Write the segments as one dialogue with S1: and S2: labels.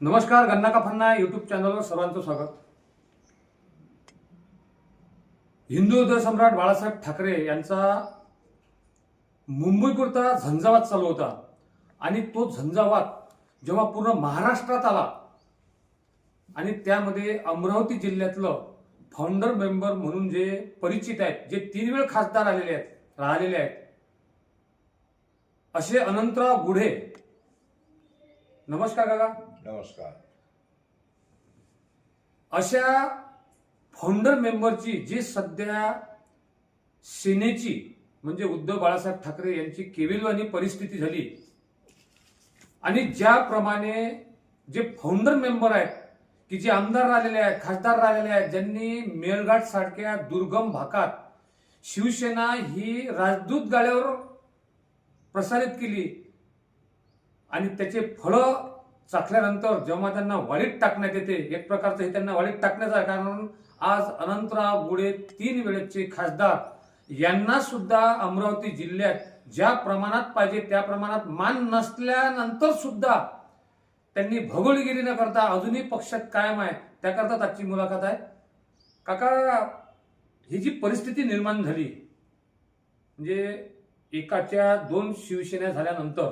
S1: नमस्कार गन्ना का फन्ना यूट्यूब चॅनलवर सर्वांचं स्वागत. हिंदू हृदय सम्राट बाळासाहेब ठाकरे यांचा मुंबईपुरता झंझावात चालू होता. आणि तो झंझावात जेव्हा पूर्ण महाराष्ट्रात आला आणि त्यामध्ये अमरावती जिल्ह्यातलं फाउंडर मेंबर म्हणून जे परिचित आहेत जे तीन वेळ खासदार आलेले आहेत राहिलेले आहेत असे अनंतराव गुढे. नमस्कार काका.
S2: नमस्कार.
S1: अशा फाउंडर मेंबरची जी सध्या सेनेची म्हणजे उद्धव बाळासाहेब ठाकरे यांची केविलवाणी परिस्थिती झाली आणि ज्याप्रमाणे जे फाउंडर मेंबर आहेत की जे आमदार राहिलेले आहेत खासदार राहिलेले आहेत ज्यांनी मेळघाट सारख्या दुर्गम भागात शिवसेना ही राजदूत गाड्यावर प्रसारित केली आणि त्याचे फळं चाखल्यानंतर जेव्हा त्यांना वाढीत टाकण्यात येते एक प्रकारचं हे त्यांना वाढीत टाकण्याचं आहे. कारण आज अनंतराव गुढे तीन वेळेचे खासदार यांना सुद्धा अमरावती जिल्ह्यात ज्या प्रमाणात पाहिजे त्या प्रमाणात मान नसल्यानंतर सुद्धा त्यांनी भगोलगिरी न करता अजूनही पक्षात कायम आहे. त्याकरता आजची मुलाखत आहे. काका ही जी परिस्थिती निर्माण झाली म्हणजे एकाच्या दोन शिवसेना झाल्यानंतर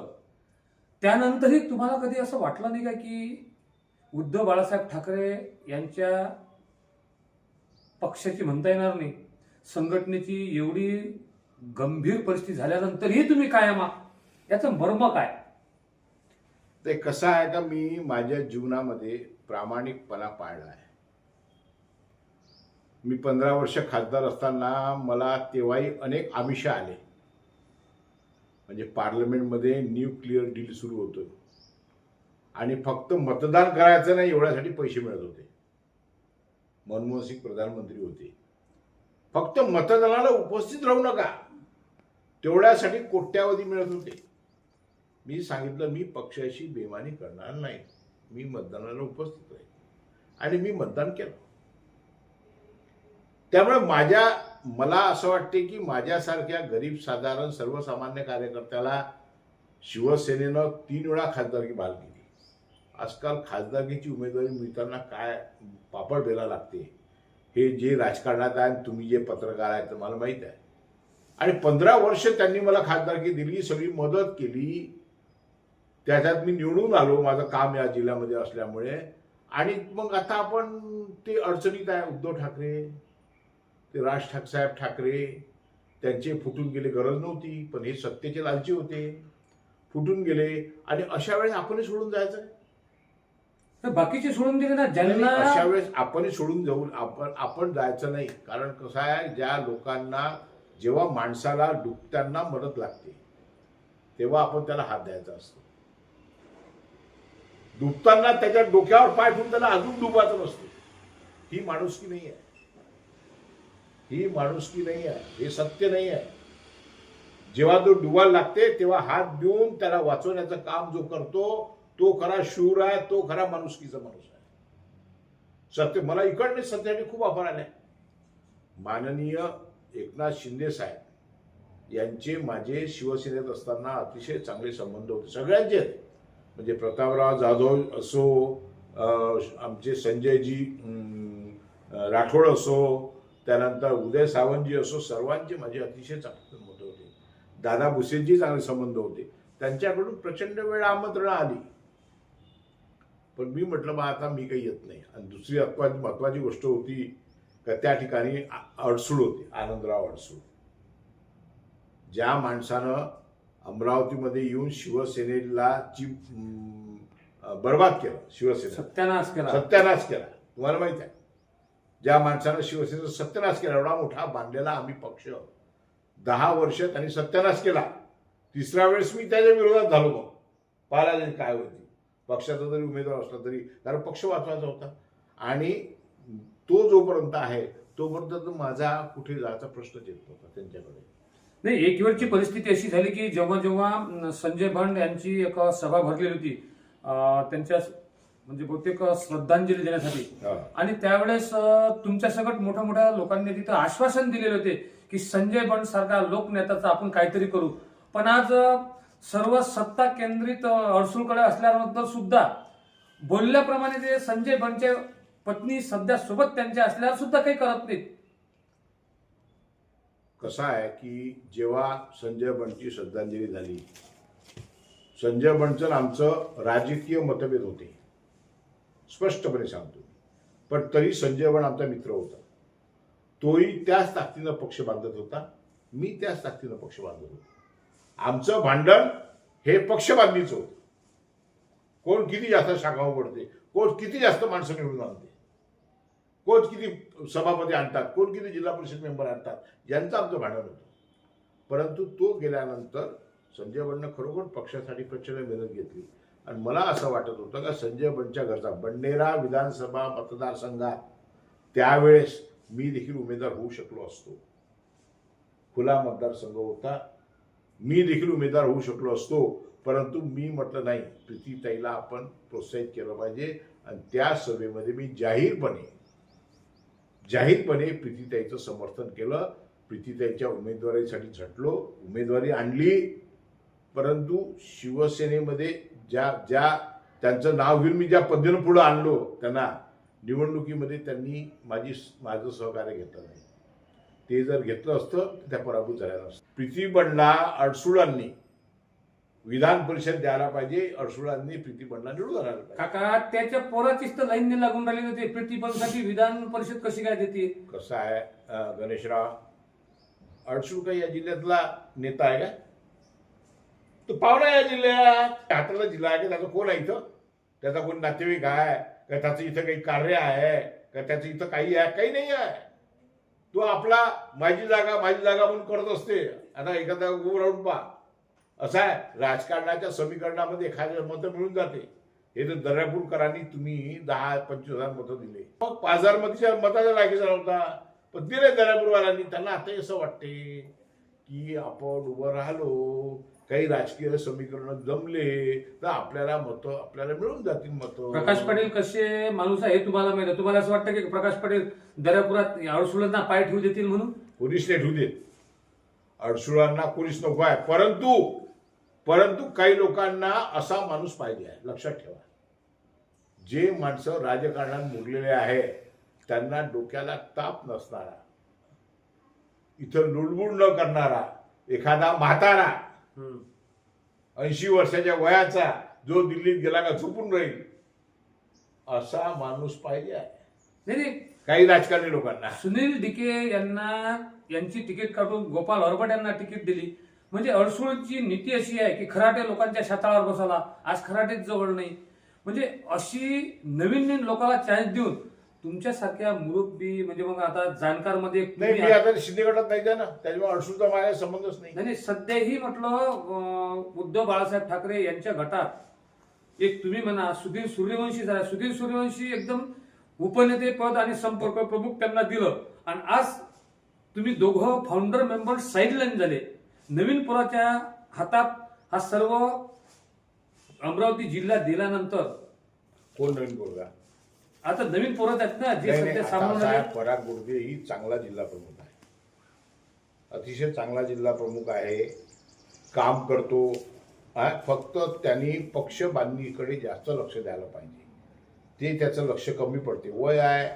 S1: त्यानंतरही तुम्हाला कधी असं वाटलं नाही का की उद्धव बाळासाहेब ठाकरे यांच्या पक्षाची म्हणता येणार नाही? संघटनेची एवढी गंभीर परिस्थिती झाल्यानंतरही तुम्ही कायम याचं मर्म काय?
S2: ते कसं आहे का मी माझ्या जीवनामध्ये प्रामाणिकपणा पाळला आहे. मी पंधरा वर्ष खासदार असताना मला तेव्हाही अनेक आमिष आले. म्हणजे पार्लमेंटमध्ये न्यूक्लिअर डील सुरू होतं. आणि फक्त मतदान करायचं नाही एवढ्यासाठी पैसे मिळत होते. मनमोहन सिंग प्रधानमंत्री होते. फक्त मतदानाला उपस्थित राहू नका. तेवढ्यासाठी कोट्यावधी मिळत होते. मी सांगितलं मी पक्षाशी बेमानी करणार नाही. मी मतदानाला उपस्थित राहील आणि मी मतदान केलं. त्यामुळे माझ्या मला असं वाटते की माझ्यासारख्या गरीब साधारण सर्वसामान्य कार्यकर्त्याला शिवसेनेनं तीन वेळा खासदारकी बहाल केली. आजकाल खासदारकीची उमेदवारी मिळताना काय पापड बेला लागते? हे जे राजकारणात आहे आणि तुम्ही जे पत्रकार आहेत तर मला माहीत आहे. आणि पंधरा वर्ष त्यांनी मला खासदारकी दिली सगळी मदत केली. त्याच्यात मी निवडून आलो माझं काम या जिल्ह्यामध्ये असल्यामुळे. आणि मग आता आपण ते अडचणीत आहे उद्धव ठाकरे. ते राज ठाकसाहेब ठाकरे त्यांचे फुटून गेले गरज नव्हती पण हे सत्तेचे लालची होते. फुटून गेले आणि अशा वेळेस आपणही सोडून जायचं.
S1: बाकीचे सोडून दिले ना ज्यांना
S2: अशा वेळेस आपणही सोडून जाऊन आपण आपण जायचं नाही. कारण कसं आहे ज्या लोकांना जेव्हा माणसाला डुबताना मदत लागते तेव्हा आपण त्याला हात द्यायचा असतो. डुबताना त्याच्या डोक्यावर पाय ठेवून त्याला अजून डुबायचं नसतो. ही माणुसकी नाही आहे. ही माणुसकी नाही आहे हे सत्य नाही आहे जेव्हा तो डुबायला लागते तेव्हा हात देऊन त्याला वाचवण्याचं काम जो करतो तो खरा शूर आहे तो खरा माणुसकीचा माणूस आहे. सत्य मला इकडने सत्याने खूप आभार आले माननीय एकनाथ शिंदे साहेब यांचे माझे शिवसेनेत असताना अतिशय चांगले संबंध होते. सगळ्यांचे म्हणजे प्रतापराव जाधव असो आमचे संजयजी राठोड असो त्यानंतर उदय सावंतजी असो सर्वांचे माझे अतिशय चांगले संबंध होते. दादा भुसेंची चांगले संबंध होते. त्यांच्याकडून प्रचंड वेळ आमंत्रणं आली. पण मी म्हटलं बा आता मी काही येत नाही. आणि दुसरी महत्वाची महत्वाची गोष्ट होती का त्या ठिकाणी अडसूळ होते आनंदराव अडसूळ. ज्या माणसानं अमरावतीमध्ये येऊन शिवसेनेला ची बर्बाद केलं शिवसेना.
S1: सत्यानाश केला.
S2: सत्यानाश केला. तुम्हाला माहीत आहे. ज्या माणसानं शिवसेनेचा सत्यानाश केला एवढा मोठा बांधलेला आम्ही पक्ष. दहा वर्ष त्यांनी सत्यानाश केला. तिसऱ्या वेळेस मी त्याच्या विरोधात झालो मग पाहायला जाईल काय होती. पक्षाचा जरी उमेदवार असला तरी कारण पक्ष वाचवायचा होता. आणि तो जोपर्यंत आहे तोपर्यंत तो माझा कुठे जायचा प्रश्नच येत नव्हता त्यांच्याकडे.
S1: नाही एक वेळची परिस्थिती अशी झाली की जेव्हा जेव्हा संजय भंड यांची एक सभा भरलेली होती त्यांच्या म्हणजे बहुतेक श्रद्धांजली देण्यासाठी. आणि त्यावेळेस तुमच्या सगळं मोठ्या मोठ्या लोकांनी तिथं आश्वासन दिलेले होते की संजय बंड सारखा लोकनेत्याचं आपण काहीतरी करू. पण आज सर्व सत्ता केंद्रित अडसूळकडे असल्यानंतर सुद्धा बोलल्याप्रमाणे ते संजय बनचे पत्नी सध्या सोबत त्यांच्या असल्यावर सुद्धा काही करत नाहीत.
S2: कसं आहे की जेव्हा संजय बंडची श्रद्धांजली झाली संजय बंडचं आमचं राजकीय मतभेद होते. स्पष्टपणे सांगतो पण तरी संजय बंड आमचा मित्र होता. तोही त्याच ताकदीनं पक्ष बांधत होता. मी त्याच ताकदीनं पक्ष बांधत होतो. आमचं भांडण हे पक्ष बांधणीचं होतं. कोण किती जास्त शाखा उघडते कोण किती जास्त माणसं निवडून आणते कोण किती सभापती आणतात कोण किती जिल्हा परिषद मेंबर आणतात यांचं आमचं भांडण होतं. परंतु तो गेल्यानंतर संजय बंडनं खरोखर पक्षासाठी प्रचंड मेहनत घेतली. आणि मला असं वाटत होतं का संजय बनच्या घरचा बंडेरा विधानसभा मतदारसंघात त्यावेळेस मी देखील उमेदवार होऊ शकलो असतो. खुला मतदारसंघ होता. मी देखील उमेदवार होऊ शकलो असतो. परंतु मी म्हटलं नाही प्रीतीताईला आपण प्रोत्साहित केलं पाहिजे आणि त्या सभेमध्ये मी जाहीरपणे जाहीरपणे प्रीतीताईचं समर्थन केलं. प्रीतीताईच्या उमेदवारीसाठी झटलो. उमेदवारी आणली. परंतु शिवसेनेमध्ये ज्या ज्या त्यांचं नाव घेऊन मी ज्या पद्धतीनं पुढं आणलो त्यांना निवडणुकीमध्ये त्यांनी माझी माझं सहकार्य घेतलं नाही. ते जर घेतलं असतं तर त्या पराभूत झाल्या नसतं प्रीती बंडला अडसुळांनी विधान परिषद द्यायला पाहिजे अडसुळांनी प्रीती बंडला निवडून आणायला पाहिजे.
S1: काका त्याच्या पोराचीच तर लाईन लागून राहिली होती. प्रतिबंधसाठी विधान परिषद कशी काय देते?
S2: कसं आहे गणेशराव? अडसूळ काही या जिल्ह्यातला नेता आहे का? तो पाहुणा या जिल्ह्यात. हाताला जिल्हा आहे की त्याचा कोण आहे इथं? त्याचा कोण नातेवाईक आहे? का त्याचं इथं काही कार्य आहे? का त्याचं इथं काही आहे? काही नाही आहे. तो आपला माझी जागा माझी जागा म्हणून करत असते. आता एखादा उभं राहून पहा. असं आहे राजकारणाच्या समीकरणामध्ये एखादं मतं मिळून जाते. हे तर दर्यापूरकरांनी तुम्ही दहा पंचवीस हजार मतं दिले. मग पाच हजार मतीच्या मताचा जागी झाला होता. पण दिले दर्यापूरवाल्यांनी. त्यांना आता असं वाटते की आपण उभं राहिलो. काही राजकीय समीकरण जमले तर आपल्याला मतं आपल्याला मिळून जातील मतं.
S1: प्रकाश पाटील कसे माणूस आहे हे तुम्हाला माहिती आहे. तुम्हाला असं वाटतं की प्रकाश पाटील दर्यापुरात अडसुळांना पाय ठेवू देतील म्हणून?
S2: कोणीच नाही ठेवू देत. अडसुळांना कोणीच नको आहे. परंतु परंतु काही लोकांना असा माणूस पाहिजे आहे. लक्षात ठेवा. जे माणसं राजकारणात मुरलेले आहे त्यांना डोक्याला ताप नसणारा इथं लुडबुड न करणारा एखादा म्हातारा ऐंशी वर्षाच्या वयाचा जो दिल्लीत गेला का झोपून राहील असा माणूस पाहिजे आहे.
S1: नाही नाही.
S2: काही राजकारणी लोकांना.
S1: सुनील डिके यांना यांची तिकीट काढून गोपाल हरबट यांना तिकीट दिली. म्हणजे अडसूळची नीती अशी आहे की खराटे लोकांच्या छातावर बसवला आज खराटेच जवळ नाही. म्हणजे अशी नवीन नवीन लोकांना चान्स देऊन तुमच्यासारख्या मुरुब्बी म्हणजे मग आता जाणकारमध्ये
S2: नाही मी आता शिंदे गटात नाही ना त्याच्यामुळे अडसूचा माझ्या संबंधच नाही.
S1: सध्याही म्हटलं अं, उद्धव बाळासाहेब ठाकरे यांच्या गटात एक तुम्ही म्हणा सुधीर सूर्यवंशी झाला. सुधीर सूर्यवंशी एकदम उपनेते पद आणि संपर्क प्रमुख त्यांना दिलं. आणि आज तुम्ही दोघं फाउंडर मेंबर साईडलाईन झाले. नवीन पोराच्या हातात हा सर्व अमरावती जिल्हा दिल्यानंतर
S2: कोण नवीन बोलगा
S1: आता नवीन पोरत आहेत ना जे सध्या सामान्य
S2: पराग गुडगे ही चांगला जिल्हा प्रमुख आहे. अतिशय चांगला जिल्हा प्रमुख आहे. काम करतो. फक्त त्यांनी पक्ष बांधणीकडे जास्त लक्ष द्यायला पाहिजे. ते त्याचं लक्ष कमी पडते. वय आहे.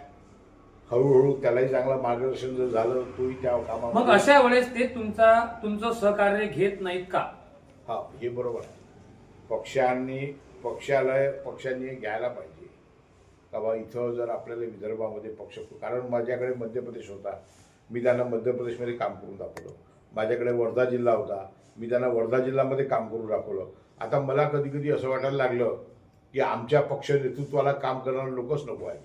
S2: हळूहळू त्यालाही चांगलं मार्गदर्शन जर झालं तोही त्या
S1: मग
S2: कामामध्ये
S1: अशा वेळेस ते तुमचा तुमचं सहकार्य घेत नाहीत का?
S2: हा हे बरोबर आहे. पक्षांनी पक्षालय पक्षांनी घ्यायला पाहिजे. का बा इथं जर आपल्याला विदर्भामध्ये पक्ष कारण माझ्याकडे मध्य प्रदेश होता. मी त्यांना मध्य प्रदेशमध्ये काम करून दाखवलं. माझ्याकडे वर्धा जिल्हा होता. मी त्यांना वर्धा जिल्ह्यामध्ये काम करून दाखवलं. आता मला कधी कधी असं वाटायला लागलं की आमच्या पक्ष नेतृत्वाला काम करणारे लोकच नको आहेत.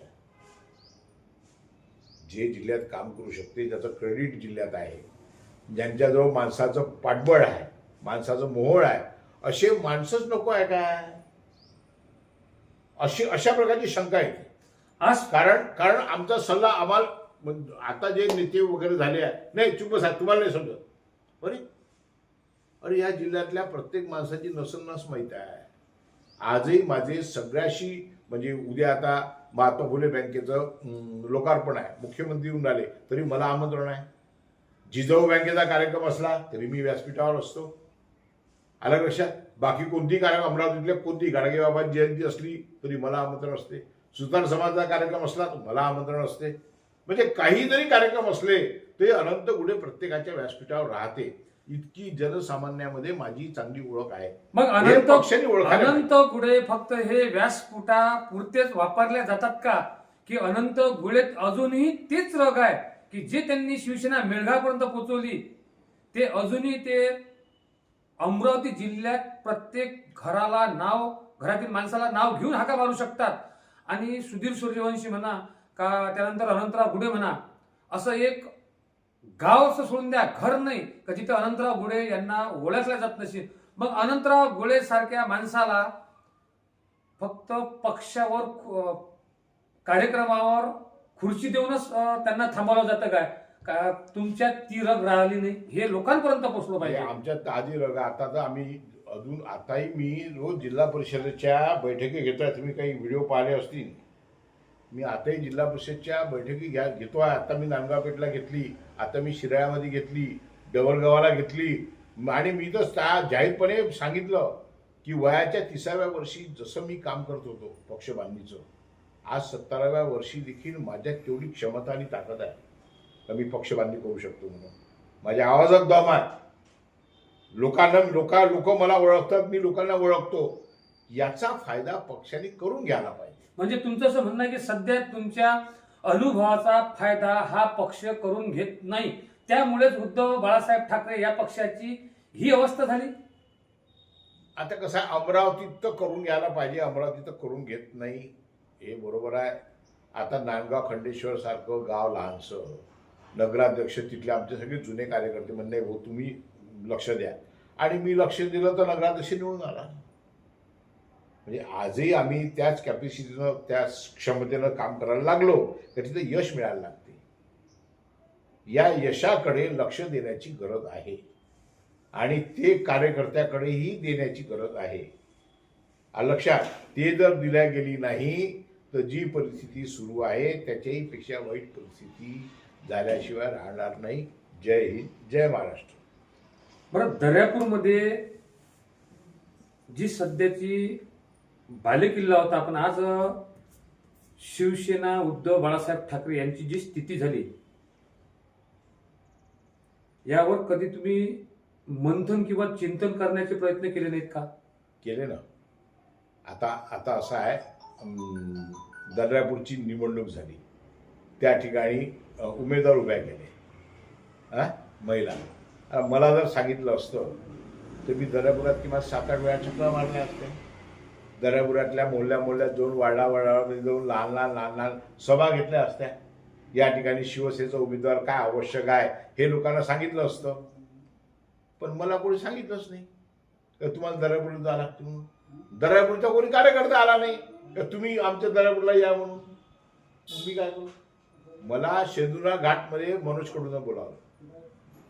S2: जे जिल्ह्यात काम करू शकते ज्याचं क्रेडिट जिल्ह्यात आहे. ज्यांच्याजवळ माणसाचं पाठबळ आहे माणसाचं मोहळ आहे असे माणसंच नको आहे काय? अशी अशा प्रकारची शंका येते
S1: आज
S2: कारण कारण आमचा सल्ला आम्हाला आता जे नेते वगैरे झाले आहे नाही चुप बसा तुम्हाला नाही समजत. अरे अरे या जिल्ह्यातल्या प्रत्येक माणसाची नसनस माहीत आहे. आजही माझे सगळ्याशी म्हणजे उद्या आता महात्मा फुले बँकेचं लोकार्पण आहे. मुख्यमंत्री येऊन आले तरी मला आमंत्रण आहे. जिजाऊ बँकेचा कार्यक्रम असला तरी मी व्यासपीठावर असतो. आलं लक्षात? बाकी कोणती कार्यक्रम अमरावतीतल्या कोणती गाडगेबाबांची जयंती असली तरी मला आमंत्रण असते. सुतार समाजाचा कार्यक्रम असला तर मला आमंत्रण असते. म्हणजे काही जरी कार्यक्रम असले ते अनंत गुढे प्रत्येकाच्या व्यासपीठावर राहते. इतकी जनसामान्यामध्ये माझी चांगली ओळख आहे.
S1: मग अनंत अनंत गुढे फक्त हे व्यासपुटा पुरतेच वापरल्या जातात का? की अनंत गुढेत अजूनही तेच रग आहे की जे त्यांनी शिवसेना मेळघापर्यंत पोहोचवली ते अजूनही ते अमरावती जिल्ह्यात प्रत्येक घराला नाव घरातील माणसाला नाव घेऊन हाका मारू शकतात. आणि सुधीर सूर्यवंशी म्हणा का त्यानंतर अनंतराव गुढे म्हणा असं एक गाव असं सोडून द्या घर नाही का जिथे अनंतराव गुढे यांना ओळखल्या जात नसेल. मग अनंतराव गुढे सारख्या माणसाला फक्त पक्षावर कार्यक्रमावर खुर्ची देऊनच त्यांना थांबवलं जातं काय? का तुमच्यात ती रग राहिली नाही? हे लोकांपर्यंत पोहोचलं पाहिजे.
S2: आमच्यात आधी रग आता तर आम्ही अजून आताही मी रोज जिल्हा परिषदेच्या बैठकी घेतोय तुम्ही काही व्हिडिओ पाहिले असतील. मी आताही जिल्हा परिषदच्या बैठकी घ्या घेतोय. आता मी नांदगावपेठला घेतली आता मी शिराळ्यामध्ये घेतली डवरगावाला घेतली. आणि मी तर जाहीरपणे सांगितलं की वयाच्या तिसाव्या वर्षी जसं मी काम करत होतो पक्ष बांधणीचं आज सत्तराव्या वर्षी देखील माझ्यात तेवढी क्षमता आणि ताकद आहे. का मी पक्ष बांधणी करू शकतो म्हणून. माझ्या आवाजात दम आहे. लोकांना लोका लोक मला ओळखतात मी लोकांना ओळखतो. याचा फायदा पक्षाने करून घ्यायला पाहिजे.
S1: म्हणजे तुमचं असं म्हणणं आहे की सध्या तुमच्या अनुभवाचा फायदा हा पक्ष करून घेत नाही. त्यामुळेच उद्धव बाळासाहेब ठाकरे या पक्षाची ही अवस्था झाली?
S2: आता कसं आहे अमरावतीत तर करून घ्यायला पाहिजे अमरावतीत तर करून घेत नाही. हे बरोबर आहे. आता नांदगाव खंडेश्वर सारखं गाव लहानसं. नगराध्यक्ष तिथले आमचे सगळे जुने कार्यकर्ते म्हणणे हो तुम्ही लक्ष द्या. आणि मी लक्ष दिलं तर नगराध्यक्ष निवडून आला. म्हणजे आजही आम्ही त्याच कॅपॅसिटीनं त्या क्षमतेनं काम करायला लागलो तर तिथं यश मिळायला लागते. या यशाकडे लक्ष देण्याची गरज आहे. आणि ते कार्यकर्त्याकडेही देण्याची गरज आहे. आ लक्षात ते जर दिल्या गेली नाही तर जी परिस्थिती सुरू आहे त्याच्याही पेक्षा वाईट परिस्थिती झाल्याशिवाय राहणार नाही. जय हिंद जय महाराष्ट्र.
S1: बरं दर्यापूरमध्ये जी सध्याची बालेकिल्ला होता आपण आज शिवसेना उद्धव बाळासाहेब ठाकरे यांची जी स्थिती झाली यावर कधी तुम्ही मंथन किंवा चिंतन करण्याचे प्रयत्न केले नाहीत का?
S2: केले ना. आता आता असं आहे दर्यापूरची निवडणूक झाली. त्या ठिकाणी उमेदवार उभ्या केले हां महिला. मला जर सांगितलं असतं तर मी दर्यापुरात किंवा सात आठ वेळा चक्र मारले असते दर्यापुरातल्या मोहल्ल्या मोहल्ल्यात जाऊन वाडा वाडामध्ये जाऊन लहान लहान लहान लहान सभा घेतल्या असत्या. या ठिकाणी शिवसेनेचा उमेदवार काय आवश्यक आहे हे लोकांना सांगितलं असतं. पण मला कोणी सांगितलंच नाही. तर तुम्हाला दर्यापूर जावं लागतं म्हणून? दर्यापूरचा कोणी कार्यकर्ता आला नाही. तर तुम्ही आमच्या दर्यापूरला या म्हणून? मी काय करू? मला शेंदुरा घाटमध्ये मनोजकडून बोलावलं.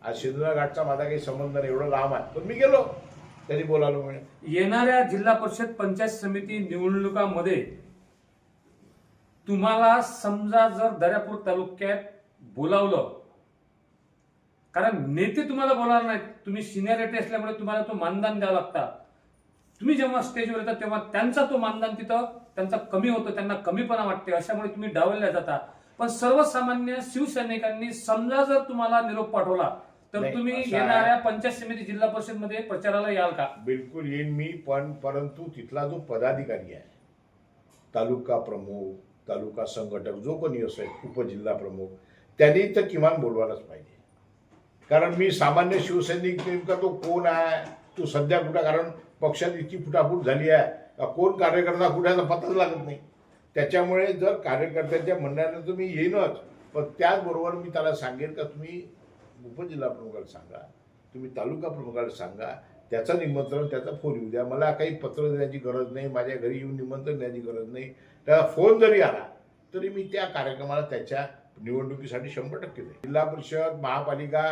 S2: आज शेंदुरा घाटचा माझा काही संबंध नाही एवढं लांब आहे. पण मी गेलो. त्यांनी बोलावलं म्हणे.
S1: येणाऱ्या जिल्हा परिषद पंचायत समिती निवडणुकामध्ये तुम्हाला समजा जर दर्यापूर तालुक्यात बोलावलं कारण नेते तुम्हाला बोलावणार नाहीत. तुम्ही सिनियरिटी असल्यामुळे तुम्हाला तो मानधन द्यावं लागता. तुम्ही जेव्हा स्टेजवर येतात तेव्हा त्यांचा तो मानधन तिथं त्यांचा कमी होतो त्यांना कमीपणा वाटते अशामुळे तुम्ही डावलल्या जाता. पण सर्वसामान्य शिवसैनिकांनी समजा जर तुम्हाला निरोप पाठवला तर
S2: नाही,
S1: तुम्ही
S2: असं आहे.
S1: येणाऱ्या पंचायत समिती जिल्हा परिषदमध्ये प्रचाराला याल का?
S2: बिलकुल येईन मी पण परंतु तिथला जो पदाधिकारी आहे तालुका प्रमुख तालुका संघटक जो कोणी असेल उपजिल्हा प्रमुख त्यांनी तर किमान बोलवायलाच पाहिजे. कारण मी सामान्य शिवसैनिक नेमका तो कोण आहे? तो सध्या कुठं? कारण पक्षात इतकी फुटाफूट झाली आहे. का कोण कार्यकर्ता कुठे आहे पत्ताच लागत नाही. त्याच्यामुळे जर कार्यकर्त्यांच्या म्हणण्यानं तर मी येईनच पण त्याचबरोबर मी त्याला सांगेन का तुम्ही उपजिल्हा प्रमुखाला सांगा तुम्ही तालुका प्रमुखाला सांगा त्याचं निमंत्रण त्याचा फोन येऊ द्या. मला काही पत्र देण्याची गरज नाही माझ्या घरी येऊन निमंत्रण देण्याची गरज नाही. त्याचा फोन जरी आला तरी मी त्या कार्यक्रमाला त्याच्या निवडणुकीसाठी शंभर टक्के देईन जिल्हा परिषद महापालिका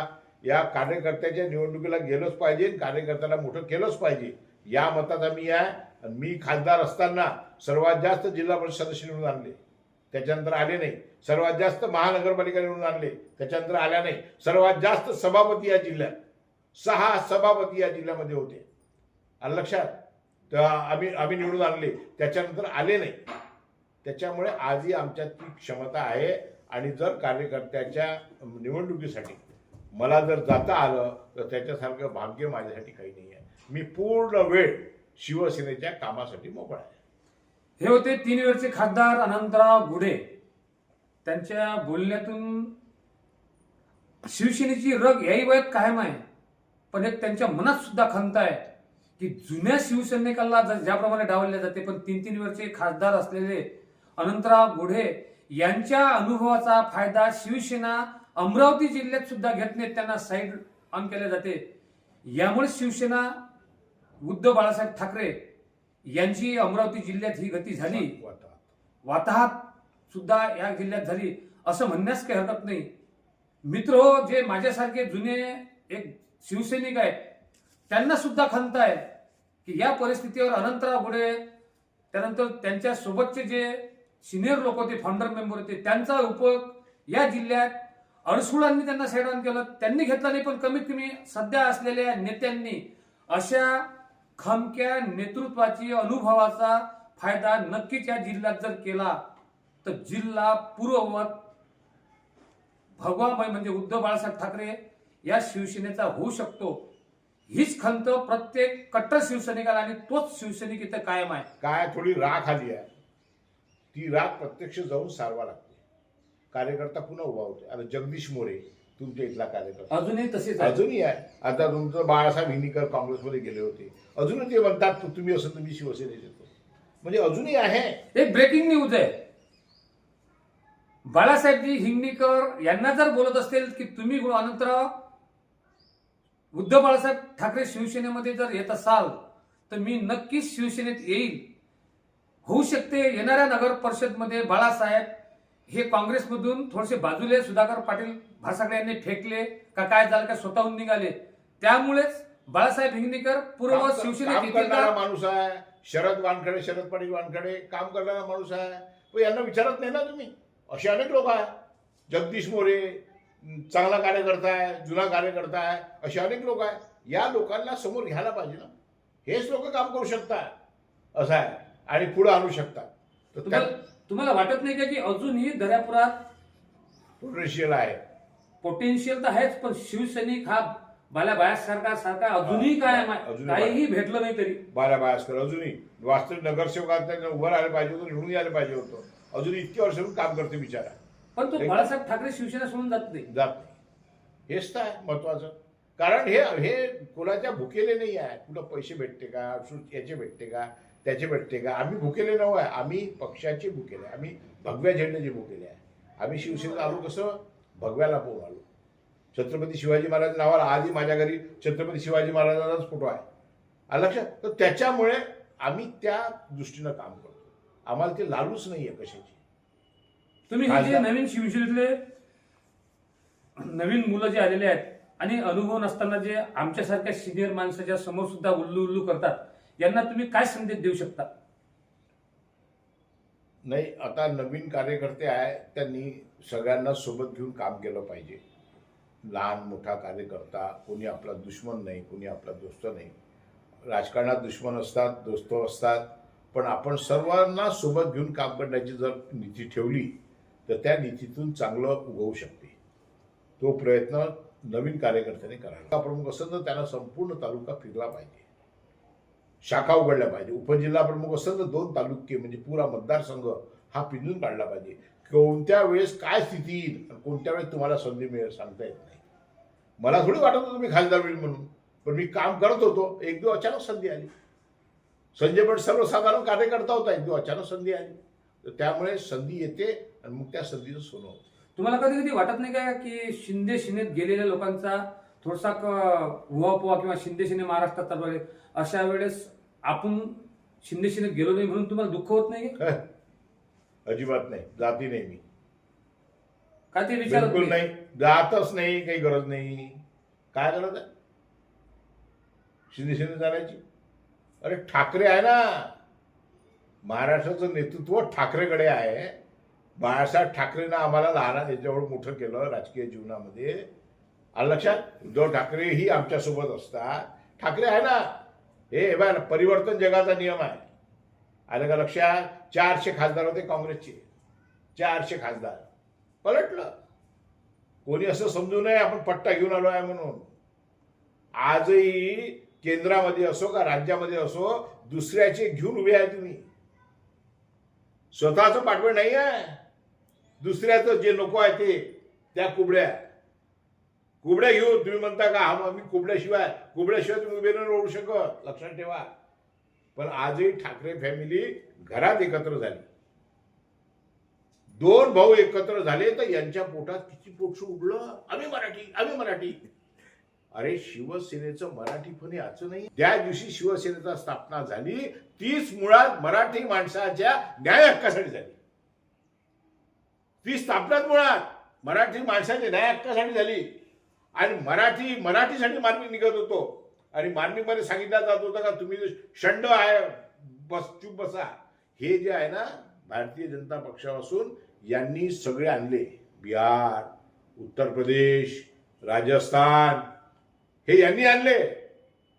S2: या कार्यकर्त्याच्या निवडणुकीला गेलंच पाहिजे कार्यकर्त्याला मोठं केलंच पाहिजे. या मतात आम्ही आहे. आणि मी खासदार असताना सर्वात जास्त जिल्हा परिषद सदस्य निवडून आणले. त्याच्यानंतर आले नाही. सर्वात जास्त महानगरपालिका निवडून आणले. त्याच्यानंतर आल्या नाही. सर्वात जास्त सभापती या जिल्ह्यात. सहा सभापती या जिल्ह्यामध्ये होते. आलं लक्षात तर आम्ही आम्ही निवडून आणले. त्याच्यानंतर आले नाही. त्याच्यामुळे आजही आमच्यात ती क्षमता आहे. आणि जर कार्यकर्त्याच्या निवडणुकीसाठी मला जर जाता आलं तर त्याच्यासारखं भाग्य माझ्यासाठी काही नाही आहे. मी पूर्ण वेळ शिवसेनेच्या कामासाठी मोकळा आहे.
S1: हे होते तीन वेळचे खासदार अनंतराव गुढे. त्यांच्या बोलण्यातून शिवसेनेची रग याही वयात कायम आहे. पण एक त्यांच्या मनात सुद्धा खंत आहे की जुन्या शिवसैनिकाला ज्याप्रमाणे डावलले जाते पण तीन तीन वेळचे खासदार असलेले अनंतराव गुढे यांच्या अनुभवाचा फायदा शिवसेना अमरावती जिल्ह्यात सुद्धा घेत नाहीत त्यांना साईड ऑन केले जाते. यामुळे शिवसेना उद्धव बाळासाहेब ठाकरे यांची अमरावती जिल्ह्यात ही गती झाली. वाताहत. सुद्धा या जिल्ह्यात झाली. असं म्हणण्यास काही हरकत नाही. मित्र हो, जे माझ्यासारखे जुने एक शिवसैनिक आहेत त्यांना सुद्धा खंत आहे की या परिस्थितीवर अनंतराव गुढे त्यानंतर त्यांच्या सोबतचे जे सिनियर लोक होते फाउंडर मेंबर होते त्यांचा उपयोग या जिल्ह्यात अडसुळांनी त्यांना साईड ऑन केलं. त्यांनी घेतला नाही पण कमीत कमी सध्या असलेल्या नेत्यांनी अशा खमक्या नेतृत्वाची अनुभवाचा फायदा नक्कीच या जिल्ह्यात जर केला तर जिल्हा पूर्ववत भगवामय म्हणजे उद्धव बाळासाहेब ठाकरे या शिवसेनेचा होऊ शकतो. हीच खंत प्रत्येक कट्टर शिवसैनिकाला आणि तोच शिवसैनिक इथं कायम आहे.
S2: काय थोडी राख आली आहे. ती राख प्रत्यक्ष जाऊन सारवा लागते. कार्यकर्ता पुन्हा उभा होते. आता जगदीश मोरे तुमच्या इथला कार्यकर्ता.
S1: अजूनही तसेच आहे.
S2: अजूनही आहे. आता तुमचं बाळासाहेब हिनीकर काँग्रेसमध्ये गेले होते. अजूनही ते म्हणतात "तू- तुम्ही असं तुम्ही शिवसेनेत येतो म्हणजे अजूनही आहे.
S1: एक ब्रेकिंग न्यूज आहे. बाळासाहेबजी हिंगणीकर यांना जर बोलत असतील की तुम्ही अनंतराव उद्धव बाळासाहेब ठाकरे शिवसेनेमध्ये जर येत असाल तर मी नक्कीच शिवसेनेत येईल. होऊ शकते येणाऱ्या नगर परिषदमध्ये बाळासाहेब हे काँग्रेसमधून थोडेसे बाजूले सुधाकर पाटील भासाकडे यांनी फेकले का काय झालं का स्वतःहून निघाले त्यामुळेच बाळासाहेब हिंगणीकर पूर्व का
S2: माणूस आहे. शरद वानखडे शरद पाटील वानखडे काम करणारा माणूस आहे. यांना विचारत नाही ना तुम्ही. असे अनेक लोक आहे जगदीश मोरे चांगला कार्यकर्ता आहे जुना कार्यकर्ता आहे असे अनेक लोक आहे या लोकांना समोर घ्यायला पाहिजे ना. हेच लोक काम करू शकतात. असं आहे. आणि पुढे आणू शकतात. तर
S1: तुम्हाला वाटत नाही का की अजूनही दर्यापुरात
S2: पोटेन्शियल आहे?
S1: पोटेन्शियल तर आहेच पण शिवसैनिक हा बाल्या बायासारखा सारखा अजूनही काय
S2: अजूनही
S1: काहीही भेटलं नाही तरी.
S2: बारा बायासकर अजूनही. वास्तविक नगरसेवकात त्यांना उभं राहायला पाहिजे होतं निवडून यायला पाहिजे होतं. अजून इतकी वर्षातून काम करते बिचारा.
S1: पण तो बाळासाहेब ठाकरे शिवसेना सोडून जात नाही.
S2: जात नाही. हेच तर आहे महत्वाचं. कारण हे हे कोणाच्या भुकेले नाही आहे. कुठं पैसे भेटते का? याचे भेटते का? त्याचे भेटते का? आम्ही भुकेले नव्ह. आहे आम्ही पक्षाचे भुकेले. आम्ही भगव्या झेंड्याचे भुकेले. आहे आम्ही शिवसेनेत आलो कसं? भगव्याला पोहून आलो छत्रपती शिवाजी महाराज नावाला आजही माझ्या घरी छत्रपती शिवाजी महाराजांचाच फोटो आहे. आलं लक्षात? तर त्याच्यामुळे आम्ही त्या दृष्टीनं काम करतो. आम्हाला ते लालूच नाही आहे कशाची.
S1: तुम्ही हे जे नवीन शिवसेनेतले नवीन मुलं जे आलेले आहेत आणि अनुभव नसताना जे आमच्यासारख्या सिनियर माणसाच्या समोर सुद्धा उल्लू उल्लू करतात यांना तुम्ही काय संदेश देऊ शकता?
S2: नाही आता नवीन कार्यकर्ते आहे त्यांनी सगळ्यांना सोबत घेऊन काम केलं पाहिजे. लहान मोठा कार्यकर्ता कोणी आपला दुश्मन नाही कोणी आपला दोस्त नाही. राजकारणात दुश्मन असतात दोस्त असतात पण आपण सर्वांना सोबत घेऊन काम करण्याची जर नीती ठेवली तर त्या नीतीतून चांगलं उगवू शकते. तो प्रयत्न नवीन कार्यकर्त्यांनी करायला प्रमुख असेल तर त्यांना संपूर्ण तालुका फिरला पाहिजे. शाखा उघडल्या पाहिजे. उपजिल्हा प्रमुख असेल तर दोन तालुके म्हणजे पुरा मतदारसंघ हा पिंजून काढला पाहिजे. कोणत्या वेळेस काय स्थिती येईल कोणत्या वेळेस तुम्हाला संधी मिळेल सांगता येत नाही. मला थोडी वाटत होतं मी खासदार होईल म्हणून पण मी काम करत होतो. एक दिवस अचानक संधी आली. संजय पण सर्वसाधारण कार्यकर्ता होता. एक दिवस अचानक संधी आली. तर त्यामुळे संधी येते आणि मग त्या संधीचं सोनं होतं.
S1: तुम्हाला कधी कधी वाटत नाही का की शिंदे सेनेत गेलेल्या लोकांचा थोडासा उहापोहा किंवा शिंदे सेने महाराष्ट्रात चालू अशा वेळेस आपण शिंदे सेनेत गेलो नाही म्हणून तुम्हाला दुःख होत नाही का?
S2: अजिबात नाही. जाती नाही मी.
S1: का ते विचारत
S2: बिलकुल
S1: नाही?
S2: नाही. जातच नाही काही गरज नाही. काय गरज आहे? शिंदे शिंदे जाण्याची अरे ठाकरे आहे ना. महाराष्ट्राचं नेतृत्व ठाकरेकडे आहे. बाळासाहेब ठाकरेनं आम्हाला लहान याच्यावर मोठं केलं राजकीय जीवनामध्ये. आलं लक्षात? उद्धव ठाकरे ही आमच्यासोबत असतात. ठाकरे आहे ना. हे बघा परिवर्तन जगाचा नियम आहे. आलं का लक्षात चारशे खासदार होते काँग्रेसचे. चारशे खासदार. पलटलं. कोणी असं समजू नये आपण पट्टा घेऊन आलो आहे म्हणून. आजही केंद्रामध्ये असो का राज्यामध्ये असो दुसऱ्याचे घेऊन उभे आहे तुम्ही. स्वतःचं पाठबळ नाही आहे. दुसऱ्याचं जे नको आहे ते त्या कुबड्या. कुबड्या घेऊन तुम्ही म्हणता का हा मी कुबड्याशिवाय कुबड्याशिवाय तुम्ही उभे नाही ओढू शकत. लक्षात ठेवा. पण आजही ठाकरे फॅमिली घरात एकत्र झाली. दोन भाऊ एकत्र झाले तर यांच्या पोटात किती पोटसू उडलं? आम्ही मराठी आम्ही मराठी. अरे शिवसेनेचं मराठीपण याचं नाही. त्या दिवशी शिवसेनेचा स्थापना झाली तीच मुळात मराठी माणसाच्या न्याय हक्कासाठी झाली. ती स्थापनाच मुळात मराठी माणसाच्या न्याय हक्कासाठी झाली. आणि मराठी मराठीसाठी मार्मिक निघत होतो. आणि मार्मिकमध्ये सांगितलं जात होतं का तुम्ही षंड आहे बस चूप बसा. हे जे आहे ना भारतीय जनता पक्षापासून यांनी सगळे आणले. बिहार उत्तर प्रदेश राजस्थान हे यांनी आणले.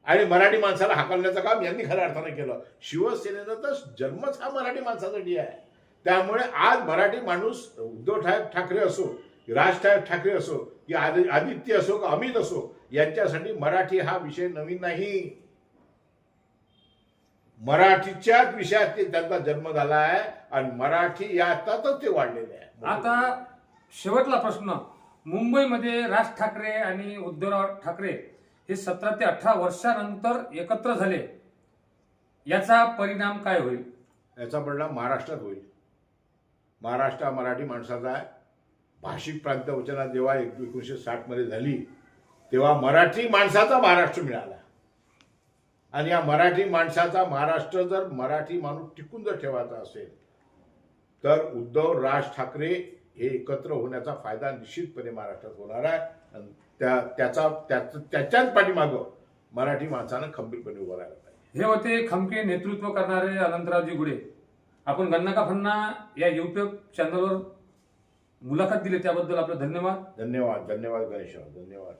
S2: आणि मराठी माणसाला हाकलण्याचं काम यांनी खऱ्या अर्थाने केलं. शिवसेनेनं तर जन्मच हा मराठी माणसासाठी आहे. त्यामुळे आज मराठी माणूस उद्धव ठाकरे असो राज ठाकरे असो की आदि- आदित्य असो का अमित असो यांच्यासाठी मराठी हा विषय नवीन नाही. मराठीच्याच विषयात ते त्यांचा जन्म झाला आहे आणि मराठी यातातच ते वाढलेले आहे.
S1: आता शेवटला प्रश्न. मुंबईमध्ये राज ठाकरे आणि उद्धवराव ठाकरे हे सतरा ते अठरा वर्षानंतर एकत्र झाले. याचा परिणाम काय होईल?
S2: याचा परिणाम महाराष्ट्रात होईल. महाराष्ट्र हा मराठी माणसाचा आहे. भाषिक प्रांतवचना जेव्हा एक- एकोणीसशे साठमध्ये झाली तेव्हा मराठी माणसाचा महाराष्ट्र मिळाला. आणि या मराठी माणसाचा महाराष्ट्र जर मराठी माणूस टिकून जर ठेवायचा असेल तर उद्धव राज ठाकरे हे एकत्र होण्याचा फायदा निश्चितपणे महाराष्ट्रात होणार आहे. आणि त्या त्याचा त्याच- त्याच्याच पाठीमागं मराठी माणसानं खंबीरपणे उभं राहिलं पाहिजे.
S1: हे होते खमके नेतृत्व करणारे अनंतरावजी गुडे आपण गन्नाका फन्ना या युट्यूब चॅनलवर मुलाखत दिली त्याबद्दल आपलं धन्यवाद.
S2: धन्यवाद धन्यवाद गणेश धन्यवाद.